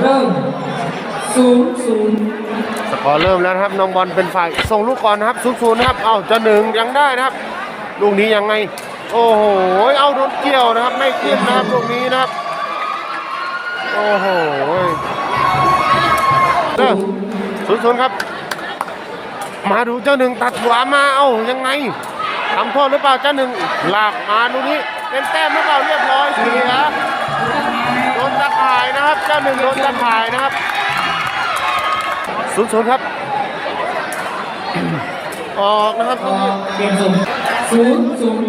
เริ่มศูนย์ศูนย์สกอร์เริ่มแล้วนะครับน้องบอลเป็นฝ่ายส่งลูกก่อนนะครับศูนย์ศูนย์นะครับเอ้าจะหนึ่งยังได้นะครับลูกนี้ยังไง โอ้โหเอาโดนเกี่ยวนะครับ ไม่ขึ้นนะครับลูกนี้นะครับโอ้โหเด้อศูนย์ศูนย์ครับ มาดูเจ้าหนึ่งตัดขวามาเอ้ายังไงทำโทษหรือเปล่าเจ้าหนึ่งลากมาดูนี้เป็นแต้มหรือเปล่าเรียบร้อยเสียโดน ตะข่ายนะครับ เจ้าหนึ่งโดนตะข่ายนะครับศูนย์ศูนย์ครับ ออกนะครับออกเกมส่งศูนย์ศูนย์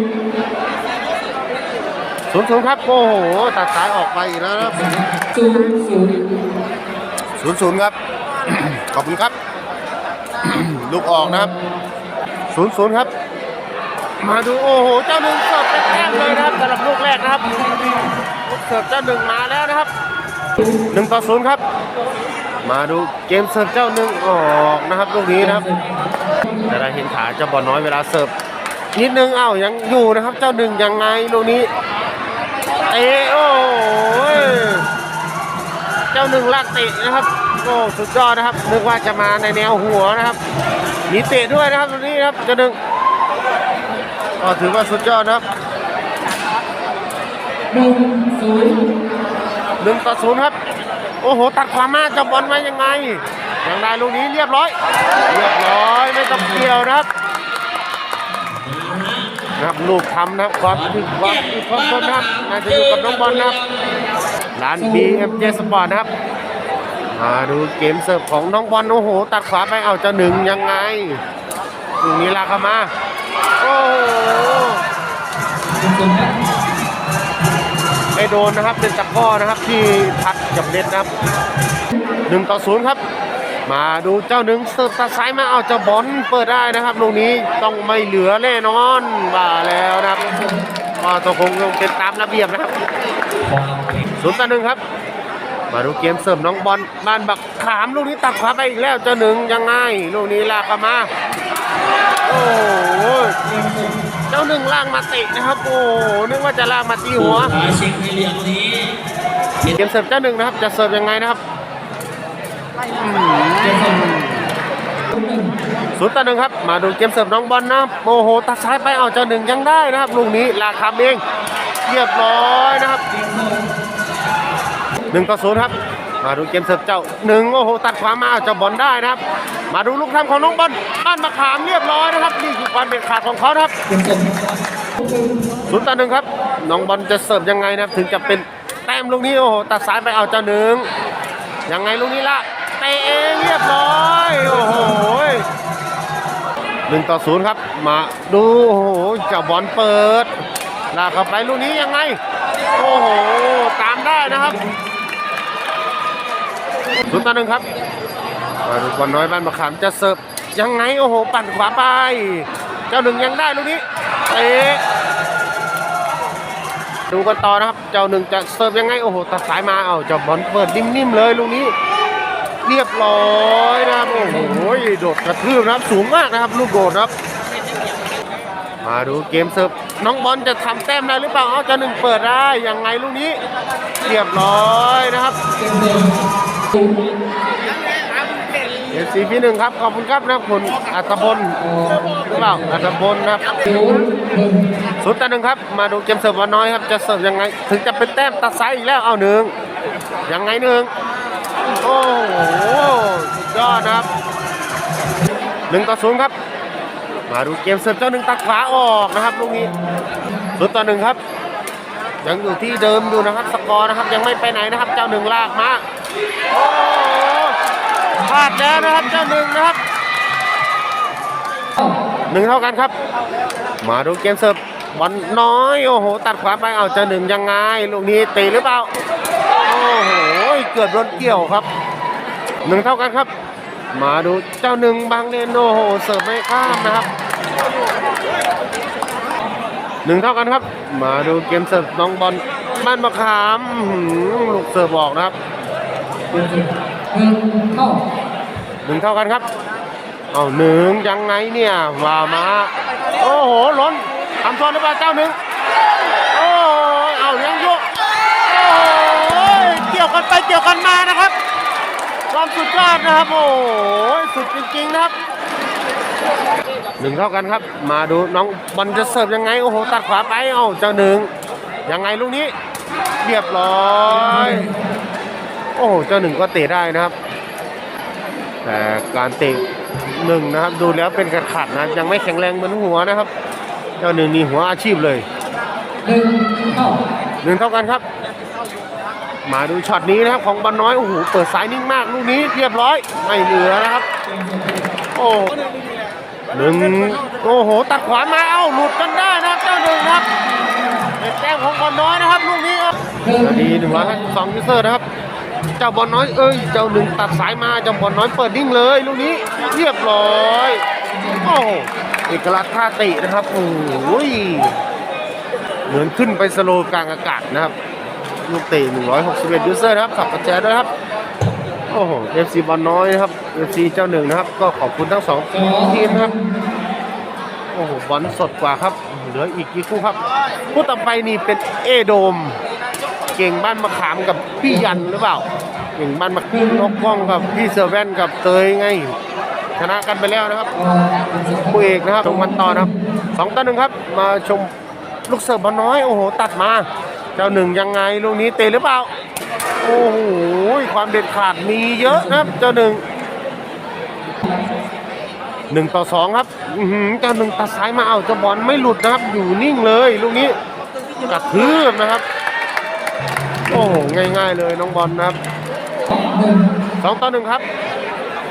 ศูนย์ศูนย์ครับ โอ้โห ตัดสายออกไปอีกแล้วนะครับศูนย์ศูนย์ศูนย์ศูนย์ครับ ขอบคุณครับ ลูกออกนะครับศูนย์ศูนย์ครับ มาดูโอ้โหเจ้าหนึ่งเสิร์ฟเป็นแต้มเลยนะครับสำหรับลูกแรกนะครับลูกเสิร์ฟเจ้าหนึ่งมาแล้วนะครับหนึ่งต่อศูนย์ครับ มาดูเกมเสิร์ฟเจ้าหนึ่งออกนะครับลูกนี้นะครับจะได้เห็นขาเจ้าบอลน้อยเวลาเสิร์ฟนิดนึงเอ้ายังอยู่นะครับ เจ้าหนึ่งยังไงลูกนี้เตะโอ้เจ้าหนึ่งลากเตะนะครับโอ้สุดยอดนะครับนึกว่าจะมาในแนวหัวนะครับมีเตะด้วยนะครับตรงนี้ครับเจ้าหนึ่ง ก็ถือว่าสุดยอดนะครับหนึ่งศูนย์หนึ่งต่อศูนย์ครับ โอ้โห ตัดความมาเจะบอลไว้ยังไงยังได้ลูกนี้เรียบร้อย เรียบร้อยไม่ต้องเกี่ยวนะครับนะครับลูกทำนะครับความถึงความถึงความทนนะครับน่าจะอยู่กับน้องบอลนะครับร้าน BMJ Sport นะครับมาดูเกมเสิร์ฟของน้องบอลโอ้โห ตัดขวาไปเอาจะหนึ่งยังไงตรงนี้ลากเข้ามา ไม่โดนนะครับเป็นตะกร้อนะครับที่พัดกับเน็ตนะครับหนึ่งต่อศูนย์ครับ มาดูเจ้าหนึ่งเสิร์ฟตัดซ้ายมาเอาเจ้าบอลเปิดได้นะครับลูกนี้ต้องไม่เหลือแน่นอนว่าแล้วนะครับก็ต้องคงต้องเป็นตามระเบียบนะครับศูนย์ต่อหนึ่งครับมาดูเกมเสริมน้องบอลบ้านบักขามลูกนี้ตัดขวาไปอีกแล้วเจ้าหนึ่งยังไงลูกนี้ลากมา โอ้โหเจ้าหนึ่งล่างมาตินะครับ โอ้นึกว่าจะล่างมาตีหัวเช็คให้เรียงนี้เกมเสิร์ฟเจ้าหนึ่งนะครับ จะเสิร์ฟยังไงนะครับอืมเกมส่งหนึ่งศูนย์ต่อหนึ่งครับ มาดูเกมเสิร์ฟน้องบอลนะโอ้โหตัดซ้ายไปเอาเจ้าหนึ่งยังได้นะครับลูกนี้ลาคำเองเรียบร้อยนะครับหนึ่งต่อศูนย์ครับ มาดูเกมเสิร์ฟเจ้าหนึ่งโอ้โหตัดขวามาเจ้าบอลได้นะครับ มาดูลูกทำของน้องบอลบ้านมะขามเรียบร้อยนะครับนี่คือความเด็ดขาดของเขาครับเกมส่งศูนย์ต่อหนึ่งครับน้องบอลจะเสิร์ฟยังไงนะครับ ถึงจะเป็นแต้มลูกนี้โอ้โหตัดสายไปเอาเจ้าหนึ่งยังไงลูกนี้ละเตะเองเรียบร้อยโอ้โหหนึ่งต่อศูนย์ครับมาดูโอ้โหเจ้าบอลเปิดลากเข้าไปลูกนี้ยังไงโอ้โหตามได้นะครับ ศูนย์ต่อหนึ่งครับมาดูบอลน้อยบ้านมะขามจะเสิร์ฟยังไงโอ้โหปั่นขวาไป เจ้าหนึ่งยังได้ลูกนี้เตะดูกันต่อนะครับ เจ้าหนึ่งจะเสิร์ฟยังไงโอ้โหตัดสายมาเอาเจ้าบอลเปิดนิ่มๆเลยลูกนี้ เรียบร้อยนะครับโอ้โหโดดกระทืบนะครับสูงมากนะครับ ลูกโดดครับ มาดูเกมเสิร์ฟน้องบอลจะทำแต้มได้หรือเปล่าเอาเจ้าหนึ่งเปิดได้ยังไงลูกนี้ เรียบร้อยนะครับ เกมส่งศูนย์เอฟซีพี่หนึ่งครับ ขอบคุณครับนะคุณอัตพลหรือเปล่าอัตพลนะครับศูนย์หนึ่งศูนย์ต่อหนึ่งครับ มาดูเกมเสิร์ฟวันน้อยครับ จะเสิร์ฟยังไง ถึงจะเป็นแต้มตัดซ้ายอีกแล้ว เอาหนึ่งยังไงหนึ่งโอ้โหสุดยอดนะครับหนึ่งต่อศูนย์ครับ มาดูเกมเสิร์ฟเจ้าหนึ่งตัดขวาออกนะครับลูกนี้ศูนต่อหนึ่งครับ ยังอยู่ที่เดิมอยู่นะครับสกอร์นะครับยังไม่ไปไหนนะครับ เจ้าหนึ่งลากมาโอ้พลาดแล้วนะครับเจ้าหนึ่งนะครับหนึ่งเท่ากันครับ มาดูเกมเสิร์ฟบอลน้อยโอ้โห ตัดขวาไปเอาเจะหนึ่งยังไงลูกนี้ตีหรือเปล่าโอ้โหเกือบโดนเกี่ยวครับหนึ่งเท่ากันครับ มาดูเจ้าหนึ่งบางเลนโอ้โหเสิร์ฟไม่ข้ามนะครับ หนึ่งเท่ากันครับ มาดูเกมเสิร์ฟน้องบอลบ้านมะขามหือลูกเสิร์ฟบอกนะครับหนึ่งเท่าหนึ่งเท่ากันครับเอาหนึ่งยังไงเนี่ยว่ามาโอ้โหล้นทำโทษหรือเปล่าเจ้าหนึ่งโอ้เอายังยุโอ้เกี่ยวกันไปเกี่ยวกันมานะครับความสุดยอดนะครับโอ้โหสุดจริงๆนะครับ หนึ่งเท่ากันครับ มาดูน้องบอลจะเสิร์ฟยังไง โอ้โห ตัดขวาไป เอ้าเจ้าหนึ่งยังไงลูกนี้ เรียบร้อย โอ้โหเจ้าหนึ่งก็เตะได้นะครับ แต่การเตะหนึ่งนะครับ ดูแล้วเป็นกระขัดนะ ยังไม่แข็งแรงเหมือนหัวนะครับ เจ้าหนึ่งนี่หัวอาชีพเลยหนึ่งเท่าหนึ่งเท่ากันครับ มาดูช็อตนี้นะครับของบอลน้อย โอ้โห เปิดสายนิ่งมากลูกนี้ เรียบร้อย ไม่เหลือนะครับ โอ้ หนึ่งโอ้โห ตัดขวามาเอ้าหลุดกันได้นะเจ้าหนึ่งครับเป็นแต้มของบอลน้อยนะครับลูกนี้ครับหนึ่งนาทีหนึ่งร้อยห้าสิบสองยูเซอร์นะครับเจ้าบอลน้อยเอ้ยเจ้าหนึ่งตัดสายมาเจ้าบอลน้อยเปิดนิ่งเลยลูกนี้เรียบร้อยโอ้เอกลักษณ์ท่าเตะนะครับโอ้ยเหมือนขึ้นไปสโลกลางอากาศนะครับลูกเตะ161ยูเซอร์นะครับขับกระแจด้วยนะครับ โอ้โห FC บอลน้อยนะครับ FC เจ้าหนึ่งนะครับ ก็ขอบคุณทั้งสองทีมนะครับโอ้โหบอลสดกว่าครับ เหลืออีกกี่คู่ครับคู่ต่อไปนี่เป็นเอโดม เก่งบ้านมะขามกับพี่ยันหรือเปล่า เก่งบ้านมะขามนกกล้องกับพี่เซอร์แวนกับเตยไงชนะกันไปแล้วนะครับคู่เอกนะครับชมกันต่อนะครับสองต่อหนึ่งครับ มาชมลูกเสิร์ฟบอลน้อย โอ้โห ตัดมา เจ้าหนึ่งยังไงลูกนี้เตะหรือเปล่า โอ้โหความเด็ดขาดมีเยอะนะครับเจ้าหนึ่งหนึ่งต่อสองครับอือหือเจ้าหนึ่งตัดซ้ายมาเอาเจ้าบอลไม่หลุดนะครับ อยู่นิ่งเลยลูกนี้กระทืบนะครับ โอ้โหง่าย ๆ เลยน้องบอลนะครับสองต่อหนึ่งครับ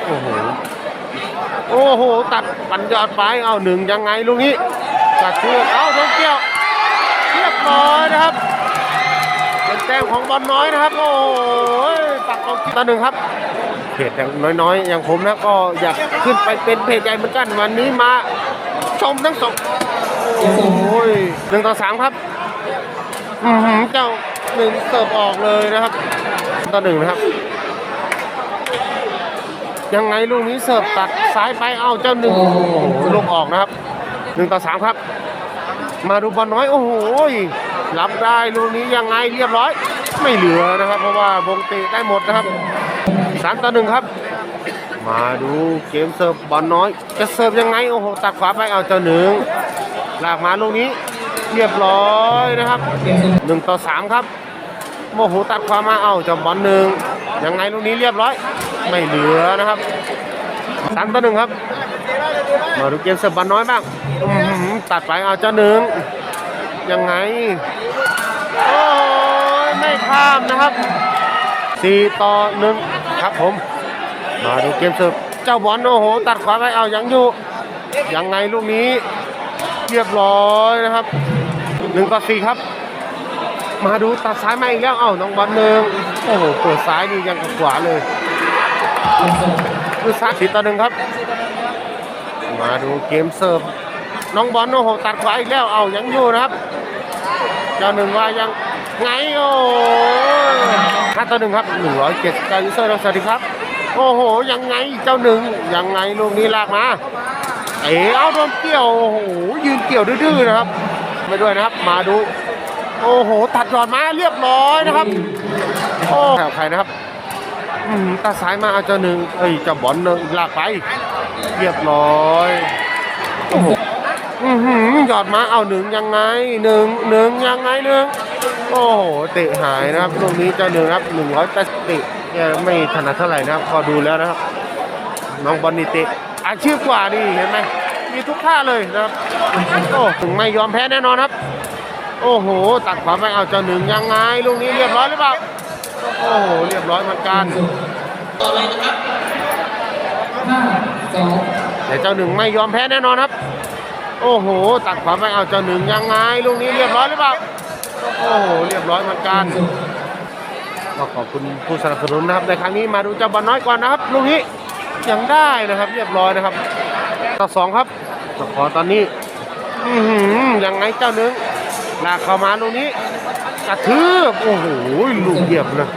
โอ้โหโอ้โห ตัดปันยอดไปเอาหนึ่งยังไงลูกนี้ตัดเชือกเอาโดนเกี่ยวเรียบร้อยนะครับ แต้มของบอลน้อยนะครับ โอ้ยปักเอาต่อหนึ่งครับเพจอย่างน้อยๆ อย่างผมนะก็อยากขึ้นไปเป็นเพจใหญ่เหมือนกันวันนี้มาชมทั้งสองโอ้ยหนึ่งต่อสามครับอือเจ้าหนึ่งเสิร์ฟออกเลยนะครับต่อหนึ่งนะครับ ยังไงลูกนี้เสิร์ฟตัดซ้ายไปเอ้าเจ้าหนึ่งลูกออกนะครับหนึ่งต่อสามครับ มาดูบอลน้อยโอ้โห รับได้ลูกนี้ยังไงเรียบร้อย ไม่เหลือนะครับ เพราะว่าวงเตะได้หมดนะครับสามต่อหนึ่งครับ มาดูเกมเสิร์ฟบอลน้อย จะเสิร์ฟยังไงโอ้โหตัดขวาไปเอาเจ้าหนึ่งลากมาลูกนี้เรียบร้อยนะครับหนึ่งต่อสามครับโมโหตัดความาเอาเจับบอลหนึ่งยังไงลูกนี้เรียบร้อย ไม่เหลือนะครับสามต่อหนึ่งครับมาดูเกมเสิร์ฟบอลน้อยบ้างตัดไปเอาเจ้าหนึ่งยังไง ข้ามนะครับสี่ต่อหนึ่งครับผม มาดูเกมเสิร์ฟเจ้าบอลโอ้โห ตัดขวาไปเอายังอยู่ยังไงลูกนี้เรียบร้อยนะครับหนึ่งต่อสี่ครับ มาดูตัดซ้ายมาอีกแล้วเอ้าน้องบอลหนึ่งโอ้โหเปิดซ้ายนี่ยังกับขวาเลยคือซ้ายสี่ต่อหนึ่งครับ มาดูเกมเสิร์ฟน้องบอลโอ้โหตัดขวาอีกแล้วเอายังอยู่นะครับเจ้าหนึ่งว่ายัง ไงโอ้ห้าต่อหนึ่งครับหนึ่งร้อยเจ็ดการยูเซอร์สวัสดีครับ โอ้โห ยังไงเจ้าหนึ่งยังไงลูกนี้ลากมา เอ๋เอาโดนเกี่ยว โอ้โห ยืนเกี่ยวดื้อๆนะครับ ไม่ด้วยนะครับ มาดู โอ้โห ตัดหยอดมาเรียบร้อยนะครับ โอ้แถวใครนะครับอืมตาซ้ายมาเอาเจ้าหนึ่งเอ้ยเจ้าบอลหนึ่งลากไป เรียบร้อยโอ้โหอือหือหยอดมาเอาหนึ่งยังไงหนึ่งหนึ่งยังไงหนึ่ง โอ้โหเตะหายนะครับตรงนี้เจ้าหนึ่งครับหนึ่งร้อยแปดสิบเตะเนี่ยไม่ถนัดเท่าไหร่นะครับพอดูแล้วนะครับ น้องบอลนี่เตะอาชีพกว่านี่เห็นไหมมีทุกท่าเลยนะครับโอ้ถึงไม่ยอมแพ้แน่นอนครับ โอ้โห ตัดขวาไปเอาเจ้าหนึ่งยังไงลูกนี้เรียบร้อยหรือเปล่าโอ้โหเรียบร้อยเหมือนกันห้าสองแต่เจ้าหนึ่งไม่ยอมแพ้แน่นอนครับ โอ้โห ตัดขวาไปเอาเจ้าหนึ่งยังไงลูกนี้เรียบร้อยหรือเปล่า โอ้โหเรียบร้อยเหมือนกันก็ขอบคุณผู้สนับสนุนนะครับ ในครั้งนี้มาดูเจ้าบอลน้อยก่อนนะครับลูกนี้ยังได้นะครับ เรียบร้อยนะครับต่อสองครับต่อขอตอนนี้อยังไงเจ้าหนึ่งลากเข้ามาลูกนี้กระทืบโอ้โหลูกเหยียบนะ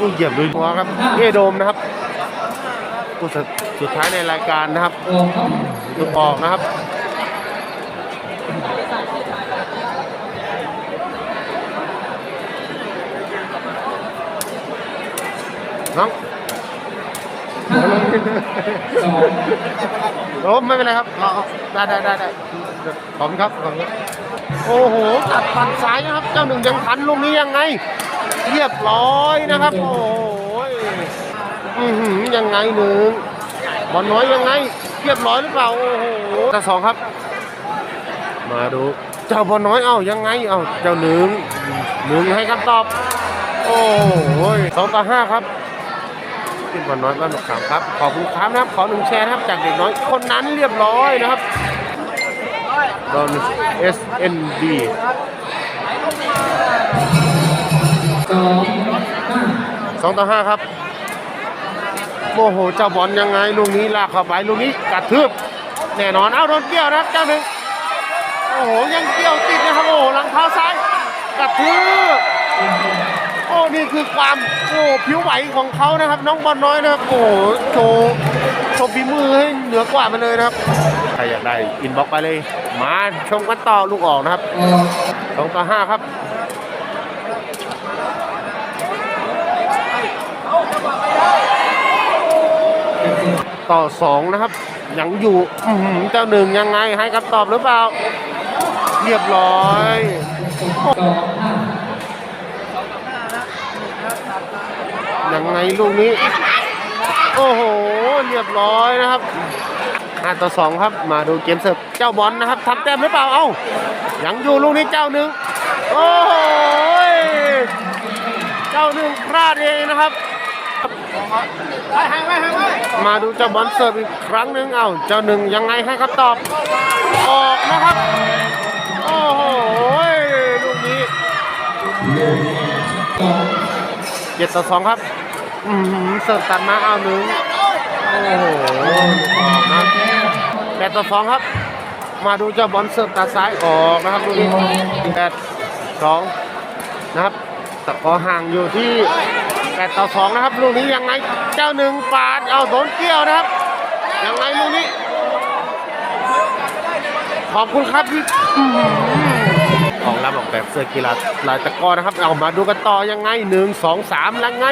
ลูกเหยียบเลยหัวครับเอโดมนะครับผู้สุดสุดท้ายในรายการนะครับออกครับลูกออกนะครับ องสองโอ้ไม่เป็นไรครับเอาเอาได้ได้ได้ได้ขอบคุณครับขอบคุณครับโอ้โหตัดฟันซ้ายนะครับ เจ้าหนึ่งยังทันลูกนี้ยังไง เรียบร้อยนะครับ โอ้โหอือหือยังไงหนึ่งบอลน้อยยังไง เรียบร้อยหรือเปล่า โอ้โหตาสองครับ มาดู เจ้าบอลน้อยเอ้ายังไง เอ้าเจ้าหนึ่งหนึ่งให้คำตอบ โอ้โหสองต่อห้าครับ ขึ้นบอลน้อยบ้านหนกขามครับ ขอบคุณครับนะครับ ขอหนึ่งแชร์นะครับ จากเด็กน้อยคนนั้นเรียบร้อยนะครับโดน SND สองต่อห้าครับโมโหเจ้าบอลยังไงลูกนี้ลากเข้าไปลูกนี้กระทืบแน่นอนเอาโดนเกี่ยวนะเจ้าหนึ่งโอ้โหยังเกี่ยวติดนะครับโอ้โหหลังเท้าซ้ายกระทืบ นี่คือความโอ้ผิวไหวของเขานะครับ น้องบอลน้อยนะครับโอ้โหโชว์โชว์ฝีมือให้เหนือกว่ามันเลยนะครับใครอยากได้อินบ็อกไปเลย มาชมกันต่อลูกออกนะครับสองต่อห้าครับต่อสองนะครับยังอยู่เจ้าหนึ่งยังไงให้คำตอบหรือเปล่า เรียบร้อย สองห้า ยังไงลูกนี้ โอ้โห เรียบร้อยนะครับห้าต่อสองครับ มาดูเกมเสิร์ฟเจ้าบอลนะครับทำแต้มหรือเปล่า เอ้า ยังอยู่ลูกนี้เจ้าหนึ่งโอ้โห เจ้าหนึ่งพลาดเองนะครับ มาดูเจ้าบอลเสิร์ฟอีกครั้งหนึ่งเอ้า เจ้าหนึ่งยังไงให้คำตอบ ออกนะครับ เจ็ดต่อสองครับ อือหือเสิร์ฟตัดมาเอาหนึ่งโอ้โหออกนะแก้วแปดต่อสองครับ มาดูเจ้าบอลเสิร์ฟตัดซ้ายออกนะครับลูกนี้แปดสองนะครับตะกอห่างอยู่ที่แปดต่อสองนะครับ ลูกนี้ยังไงเจ้าหนึ่งปาดเอาโดนเกี่ยวนะครับ ยังไงลูกนี้ ขอบคุณครับที่อื้อหือ ของรับออกแบบเสื้อกีฬาลายตะกอนะครับ เอามาดูกันต่อยังไงหนึ่งสองสามแล้วไง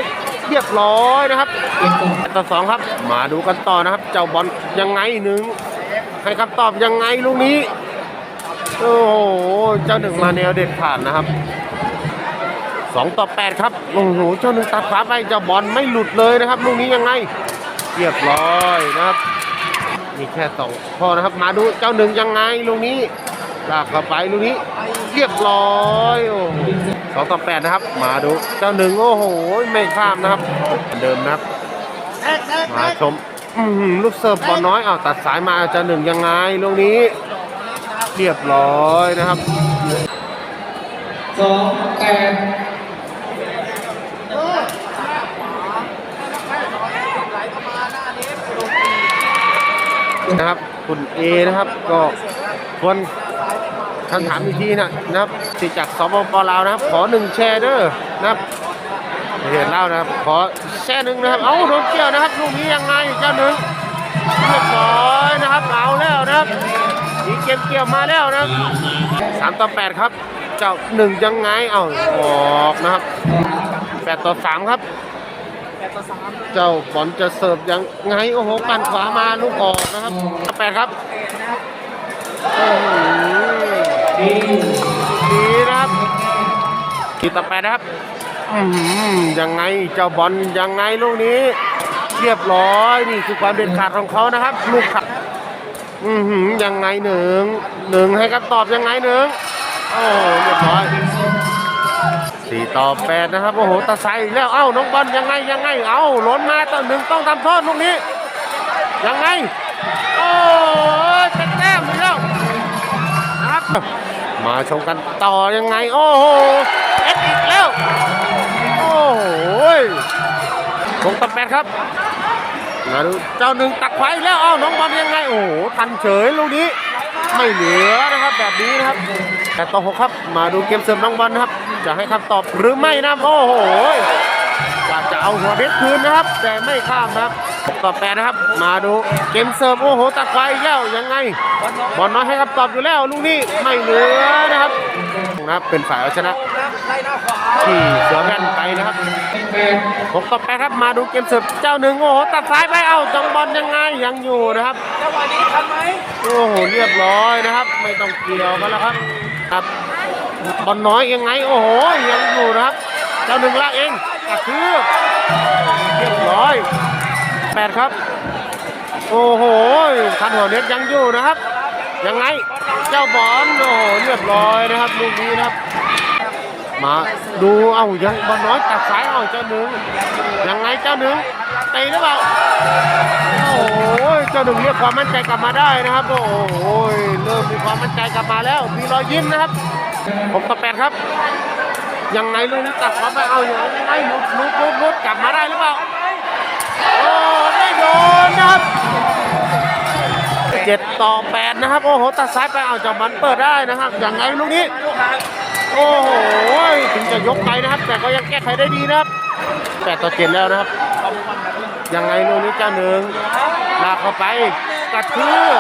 เรียบร้อยนะครับสองต่อสองครับ มาดูกันต่อนะครับ เจ้าบอลยังไงหนึ่งให้คำตอบยังไงลูกนี้โอ้โหเจ้าหนึ่งมาแนวเด็ดขาดนะครับสองต่อแปดครับโอ้โหเจ้าหนึ่งตัดขาไปเจ้าบอลไม่หลุดเลยนะครับลูกนี้ยังไงเรียบร้อยนะครับมีแค่สองข้อนะครับ มาดูเจ้าหนึ่งยังไงลูกนี้ ลากเข้าไปลูกนี้เรียบร้อยโอ้สองต่อแปดนะครับ มาดูเจ้าหนึ่งโอ้โหไม่ข้ามนะครับ เดิมนะครับ มาชมลูกเสิร์ฟบอลน้อยอ้าวตัดสายมาเจ้าหนึ่งยังไงลูกนี้ เรียบร้อยนะครับสองแปดนะครับ คุณเอนะครับ ก็ควร คำถามอีกทีนะนะครับสิจากสปปลาวนะครับ ขอหนึ่งแชร์เด้อนะครับประเทศลาวนะครับ ขอแชร์หนึ่งนะครับ เอ้าโดนเกี่ยวนะครับลูกนี้ยังไงเจ้าหนึ่งเรียบร้อยนะครับเอาแล้วนะครับอีเกมเกี่ยวมาแล้วนะครับสามต่อแปดครับ เจ้าหนึ่งยังไงเอ้าออกนะครับแปดต่อสามครับเจ้าบอลจะเสิร์ฟยังไงโอ้โหปั่นขวามาลูกออกนะครับแปดครับโอ้โห ดีดีนะครับทีต่อแปดนะครับอื้อหือยังไงเจ้าบอลยังไงลูกนี้ เรียบร้อยนี่คือความเด็ดขาดของเขานะครับ ลูกขัดอือหือยังไงหนึ่งหนึ่งให้คำตอบยังไงหนึ่งโอ้โหเรียบร้อยสี่ต่อแปดนะครับโอ้โหตาไซอีกแล้วเอ้าน้องบอลยังไงยังไงเอ้าหล้นมาต่อหนึ่งต้องทำโทษลูกนี้ ยังไงโอ้ยเป็นแต้มอี มาชมกันต่อยังไง โอ้โหเอ็ดอีกแล้ว โอ้โหชงต่อแปดครับมาดูเจ้าหนึ่งตักไว้แล้วอ้าน้องบอลยังไง โอ้โหทันเฉยลูกนี้ ไม่เหลือนะครับแบบนี้นะครับ แต่ต่อหกครับมาดูเกมเสริมน้องบอลนะครับ จะให้คำตอบหรือไม่นะโอ้โหอยากจะเอาหัวเด็ดคืนนะครับ แต่ไม่ข้ามนะครับ ต่อแปดนะครับ มาดูเกมเสิร์ฟโอ้โหตัดไฟอีกแล้วยังไงบอลน้อยให้คำตอบอยู่แล้วลูกนี้ไม่เหลือนะครับนะครับเป็นฝ่ายเอาชนะไล่หน้าขวาที่เสือแว่นไปนะครับหกต่อแปดครับมาดูเกมเสิร์ฟเจ้าหนึ่งโอ้โหตัดซ้ายไปเอ้าจังบอลยังไงยังอยู่นะครับจังหวะนี้ทันไหมโอ้โหเรียบร้อยนะครับ ไม่ต้องเกี่ยวกันแล้วครับครับบอลน้อยยังไงโอ้โหยังอยู่นะครับเจ้าหนึ่งลากเองกระทืบเรียบร้อย แปดครับ โอ้โหคันหัวเน็ตยังอยู่นะครับ ยังไง เจ้าบอลโอ้โหเรียบร้อยนะครับลูกนี้นะครับ มาดูเอายังบอลน้อยตัดสายเอาเจ้าหนึ่งยังไงเจ้าหนึ่งตีหรือเปล่าโอ้โหเจ้าหนึ่งเรียกความมั่นใจกลับมาได้นะครับ โอ้โหเริ่มมีความมั่นใจกลับมาแล้ว มีรอยยิ้มนะครับผมต่อแปดครับยังไงลูกนี้ตัดความไปเอาอย่างไงลุดลุดลุดลุดกลับมาได้หรือเปล่า โดนครับเจ็ดต่อแปดนะครับ โอ้โห ตัดซ้ายไปเอาจ้ามันเปิดได้นะครับยังไงลูกนี้ โอ้โห ถึงจะยกไปนะครับ แต่ก็ยังแก้ไขได้ดีนะครับแปดต่อเจ็ดแล้วนะครับ ยังไงลูกนี้เจ้าหนึ่งลากเข้าไปกระทืบ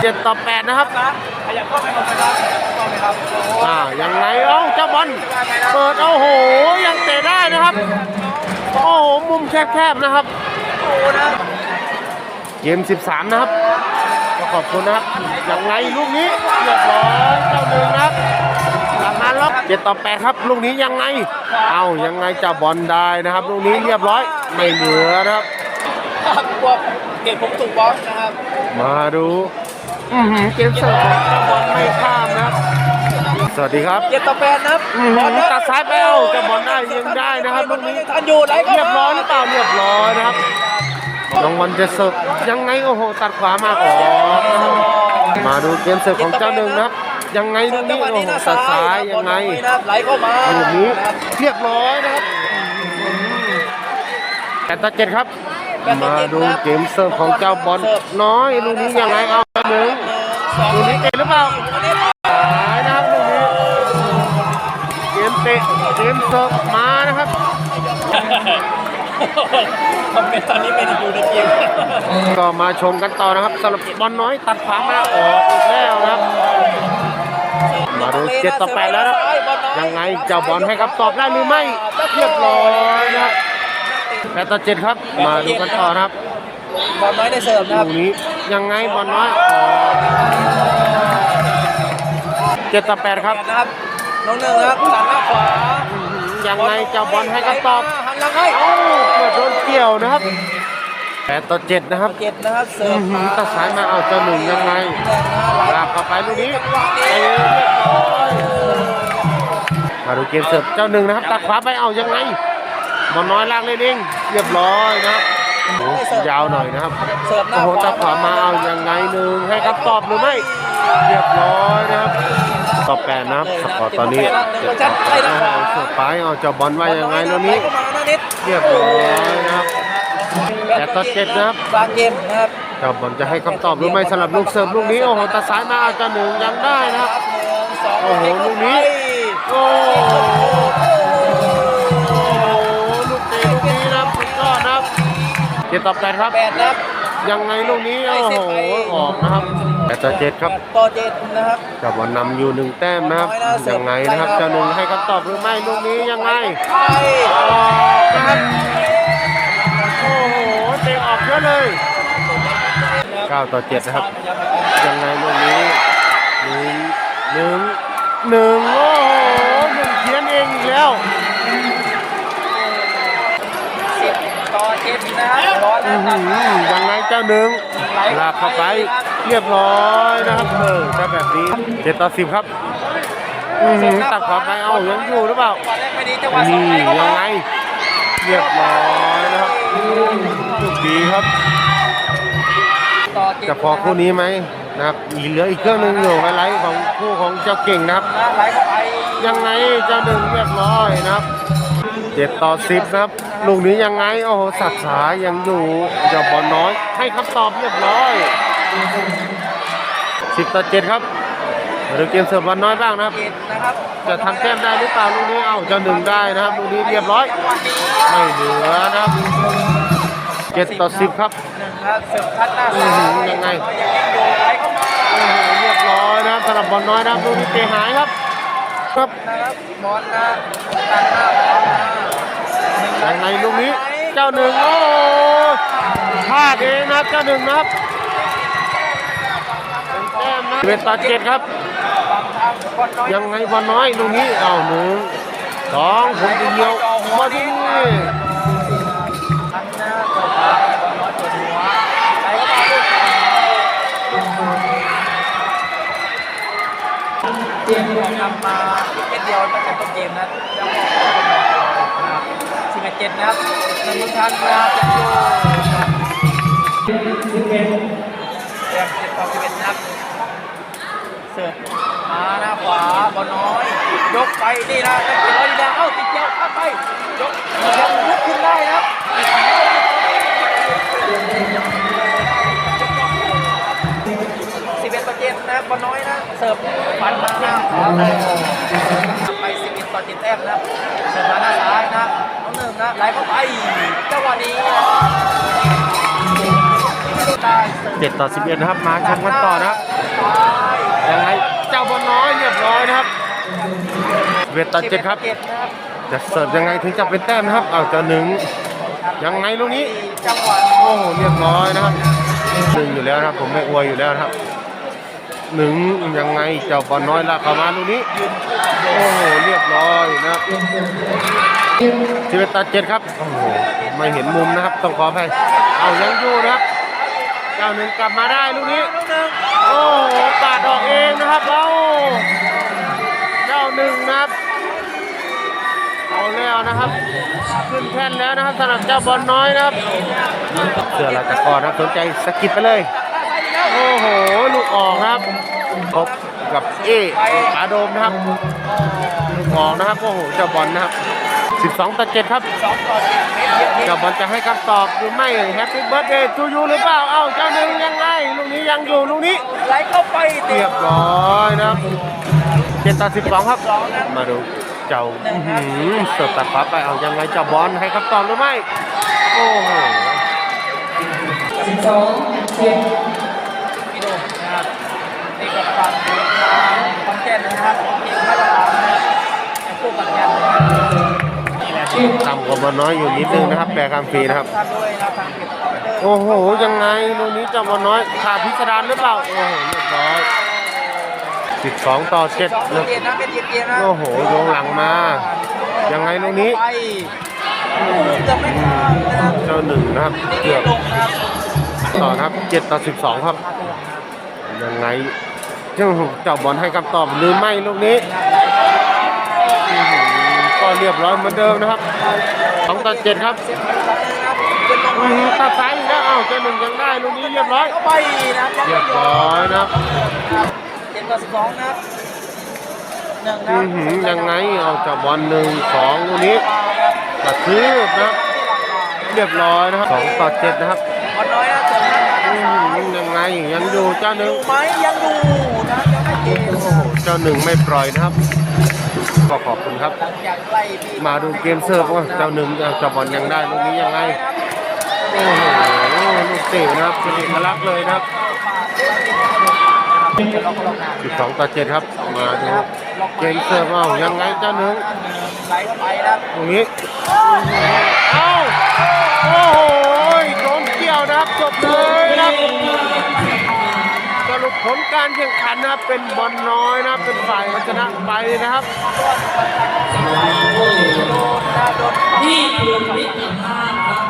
เจ็ดต่อแปดนะครับขยับเข้าไปเอาไปครับโอ้โหอ่ายังไงเอ้าเจ้าบอลเปิดโอ้โห ยังเตะได้นะครับ โอ้โห มุมแคบๆนะครับโอ้โหนะเกม 13 นะครับก็ขอบคุณนะครับยังไงลูกนี้เรียบร้อยเจ้าหนึ่งนะครับกลับมาล็อกเจ็ดต่อแปดครับ ลูกนี้ยังไง เอายังไงจะบอลได้นะครับ ลูกนี้เรียบร้อยไม่เหลือนะครับครับพวกเก็บผมถูกบล็อกนะครับ มาดู อื้อหือเกมเสิร์ฟของเจ้าบอลไม่ข้ามนะครับ สวัสดีครับเจ็ดต่อแปดนะครับอื้อหืบอลอนะตัดซ้ายไปเอาเจะบอลได้ยังได้นะครับลูกนี้ยังทันอยู่ไหลเข้าเรียบร้อยหมารือเปล่าเรียบร้อยนะครับน้องวันจะเสิร์ฟยังไงโอ้โหตัดขวามาออกนะครับมาดูเกมเสิร์ฟของเจ้าหนึ่งนะครับยังไงลูกจันี้งหวะโอ้นี้โหหน้าตัซ้าดซ้ายยยังไงนะครับไหลเข้ามาลูกนี้นะครับเรียบร้อยนะครับแปดต่อเจ็ดครับมาดูเกมเสิร์ฟของเจ้าบอลน้อยลูกนี้ยังไงเอาเจ้าหนึ่งลูกนี้เตะหรือเปล่า ตะเกมเสิร์ฟมานะครับคอมเมนต์ตอนนี้ไม่ได้อยู่ในเกมก็มาชมกันต่อนะครับสำหรับบอลน้อยตัดขวามาออกอีกแล้วนะครับ มาดูเจ็ดต่อแปดแล้วนะครับยังไงเจ้าบอลให้คำตอบได้หรือไม่เรียบร้อยนะครับแปดต่อเจ็ดครับ มาดูกันต่อนะครับบอลน้อยได้เสิร์ฟนะคลูรับกนี้ยังไงบอลน้อยออกเจ็ดต่อแปดครับ นะครับน้องหนึ่งนะครับหลังหน้าขวายังไงเจ้าบอลให้คำตอบหันหลังให้เอ้าเกือบโดนเกี่ยวนะครับแปดต่อเจ็ดนะครับเจ็ดนะครับเสิอื้ร์อฟหืมาอตัดสายมาเอาเจ้าหนึ่งยังไงลากเข้าไปลูกนี้เตะเรียบร้อยมาดูเกมเสิร์ฟเจ้าหนึ่งนะครับ ตัดขวาไปเอายังไงบอลน้อยลากเลยเองเรียบร้อยนะครับโอ้โหยาวหน่อยนะครับเสิร์ฟหโอ้น้าโหตัดขวามาเอายังไงหนึ่งให้คำตอบหรือไม่ เรียบร้อยนะครับ ตอบแปดนะครับสกอร์ตอนนี้เจ็ดต่อปดนะฮะเอาเสิร์ฟไปเอาเจ้าบอลว่ายังไงแล้วนี้เรียบร้อยนะครับแปดต่อเจ็ดนะครับบางเกมนะครับเจ้าบอลจะให้คำตอบหรือไม่สำหรับลูกเสิร์ฟลูกนี้โอ้โหตัดสายมาอาเจ้าหนึ่งยังได้นะครับสองโอ้โหลูกนี้โอ้โหลูกเตะลูกนี้นะครับสุดยอดนะครับเจ็ดต่อแปดครับแปดนะครับยังไงลูกนี้โอ้โหออกนะครับ แปดต่อเจ็ดครับแปดต่อเจ็ดนะครับเจ้าบอลนำอยู่หนึ่งแต้มนะครับยังไงนะครับเจ้าหนึ่งให้คำตอบหรือไม่ลูกนี้ยังไงไปออกนะครับโอ้โหเตะออกเยอะเลยเก้าต่อเจ็ดนะครับ ยังไงลูกนี้หนึ่งหนึ่งหนึ่งโอ้โหหนึ่งเขียนเองอีกแล้วสิบต่อเจ็ดนะครับร้อนอื้นะอคหืรับอยังไงเจ้าหนึ่งลากเข้าไป เรียบร้อยนะครับเออถ้าแบบนี้เจ็ดต่อสิบครับอื้อหือตัดขวาไปเอายังอยู่หรือเปล่าก่อนแรกไม่ดีจังหวะสองนี่ไหลเข้ายัมางไง เรียบร้อยนะครับลูกดีครับ ต่อเจ็ดจะพอคู่นี้ไหมนะครับมีเหลืออีกเครื่องหนึงอยู่ไฮไลท์ของคู่ของเจ้าเก่งนะครับนะไหลเข้าไปยังไงเจ้าหนึ่งเรียบร้อยนะครับเจ็ดต่อสิบนะครับลูกนี้ยังไงโอ้โหสัตว์สายยังอยู่เจ้าบอลน้อยให้คำตอบเรียบร้อย สิบต่อเจ็ดครับมาดูเกมเสิร์ฟบอลน้อยบ้างนะครับเจ็ดนะครับ จะทำแต้มได้หรือเปล่าลูกนี้เอ้าเจ้าหนึ่งได้นะครับลูกนี้เรียบร้อย ไม่เหลือนะครับเจ็ดต่อสิบครับหนึ่งครับเสิร์ฟพัดหน้าอื้อซ้าหืยอยังไงยังเล่นอยู่ไหลเข้ามาโอ้โหเรียบร้อยนะครับสำหรับบอลน้อยนะครับลูกนี้เตะหายครับครับนะครับบอลนะตัดหน้าบอลมาหนึ่งยังไงลูกนี้เจ้าหนึ่งโอ้โหพลาดเองนะครับเจ้าหนึ่งนะครับเป็นแต้มนะ เวทต่อเจ็ดครับฝั่งทางบอลน้อยยังไงบอลน้อยลูกนี้เอาหนึ่งสองผมจะเดียวมาที่นี่ทันหน้าเปิดมาบอลน้อยเปิดหัวไหลเข้ามาลูกเตรียมบอลนำมาเม็ดเดียวตั้งแต่ต้นเกมนะแล้วก็สิบเจ็ดนะครับหนึ่งทันนะครับยังอยู่นะครับสิบเอ็ดแต้มเจ็ดต่อสิบเอ็ดนะครับเสิร์ฟมาหน้าขวาบอลน้อย ยกไปนี่นะนักเตะร้อยดีแล้วเอ้าติดเกี่ยวข้ามไปยกยังลุกขึ้นได้นะครับสิบเอ็ดต่อเจ็ดนะบอลน้อยนะเสิร์ฟฟันมาหน้าขวาเลยไปสิบเอ็ดต่อเจ็ดแต้มนะเสิร์ฟมาหน้าซ้ายนะน้องหนึ่งนะไหลเข้าไปจังหวะนี้นะได้เจ็ดต่อสิบเอ็ดนะครับมาชมกันต่อนะครับ ยังไงเจ้าบอลน้อยเรียบร้อยนะครับเวทต่อเจ็ดครับเจ็ดนะครับ จะเสิร์ฟยังไงถึงจะเป็นแต้มนะครับเอาเจ้าหนึ่งยังไงลูกนี้จังหวะโอ้โหเรียบร้อยนะครับหนึ่งอยู่แล้วนะครับ ผมไม่อวยอยู่แล้วนะครับหนึ่งยังไงเจ้าบอลน้อยลากเข้ามาลูกนี้โอ้โหเรียบร้อยนะครับเตรียมตัวเตรียมสิบเอ็ดต่อเจ็ดครับโอ้โหไม่เห็นมุมนะครับ ต้องขออภัยเอายังอยู่นะครับเจ้าหนึ่งกลับมาได้ลูกนี้ลูกหนึ่ง โอ้โหปาดออกเองนะครับเอาเจ้าหนึ่งนะครับเอาแล้วนะครับขึ้นแท่นแล้วนะครับสำหรับเจ้าบอลน้อยนะครับเสื้อลายตะกร้อนะครับสนใจสกิปไปเลยโอ้โหลูกออกนะครับพบกับเออาโดมนะครับลูกออกนะครับโอ้โหเจ้าบอลนะครับ 12 ต่อ 7 ครับสองต่อสิบเมตรเยอะเจ้าบอลจะให้คำตอบหรือไม่แฮปปี้เบิร์ดเดย์ทูยูหรือเปล่า เอ้าเจ้าหนึ่งยังไง ลูกนี้ยังอยู่ ลูกนี้ไหลเข้าไปเตะเรียบร้อยนะครับ7ต่อ 12 ครับ มาดูเจ้าหือเสิร์ฟตัดฟ้าไปเอายังไงเจ้าบอลให้คำตอบหรือไม่ โอ้โหสิบสองเจ็ดพี่โดนะครับนี่กับฝั่งคอนแก่นนะครับทีมมาตรฐานนะครับยังคู่กันกัน ต่ำกว่าบอลน้อยอยู่นิดนึงนะครับ แปลคำฟรีนะครับทางด้วยนะครับทางเพจคอมพิวเตอร์โอ้โห ยังไงลูกนี้เจ้าบอลน้อยขาดพิสดารหรือเปล่า โอ้โหเรียบร้อย12ต่อสอง7ต่อนะเจ็ดนะเป็นเจ็ดเกมนะโอ้โหโยงหลังมา ยังไงลูกนี้ไปโอ้โหเกือบไม่ข้ามนะครับเจ้าหนึ่งนะครับนี่เกือบลงนะครับต่อนะครับ7ต่อ12ครับ ยังไงเจ้าเจ้าบอลให้คำตอบหรือไม่ลูกนี้อื้อหือก็ เรียบร้อยเหมือนเดิมนะครับ2ต่อ7ครับเป็นลงอื้อหือตัดซ้ายอีกแล้วอ้าวเจ้าหนึ่งยังได้ลูกนี้เรียบร้อยเข้าไปนะครับเรียบร้อยนะครับเจ็ดต่อสิบสองนะครับหนึ่งนะอื้อหือยังไงเอาเจ้าบอลหนึ่งสองลูกนี้กระทืบนะครับเรียบร้อยนะครับ2ต่อ7นะครับบอลน้อยนะเสริมนะอื้อหือยังไงยังอยู่เจ้าหนึ่งไหมยังอยู่นะยังไม่เกมโอ้โหเจ้าหนึ่งไม่ปล่อยนะครับ ก็ขอบคุณครับ มาดูเกมเสิร์ฟว่าเจ้าหนึ่งเจ้าบอลยังได้ลูกนี้ยังไงโอ้โหลูกเตะนะครับเป็นเอกลักษณ์เลยนะครับล็อกล็อกหน้า12ต่อ7ครับ มาดูเกมเสิร์ฟเอายังไงเจ้าหนึ่งไหลเข้าไปครับตรงนี้เอ้าโอ้โหโดนเกี่ยวนะครับจบเลยนะครับ รุปผลการแข่งขันนะครับเป็นบอลน้อยนะเป็นฝ่ายชนะไปนะครับโดนนะโดนนี่คือมิตรภาพครับ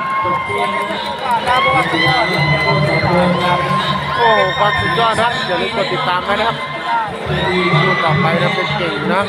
นะเพราะว่าตัวเนี่ยโดนโอ้ความสุดยอดนะครับอย่าลืมกดติดตามนะครับดูต่อไปนะเป็นเก่งนะ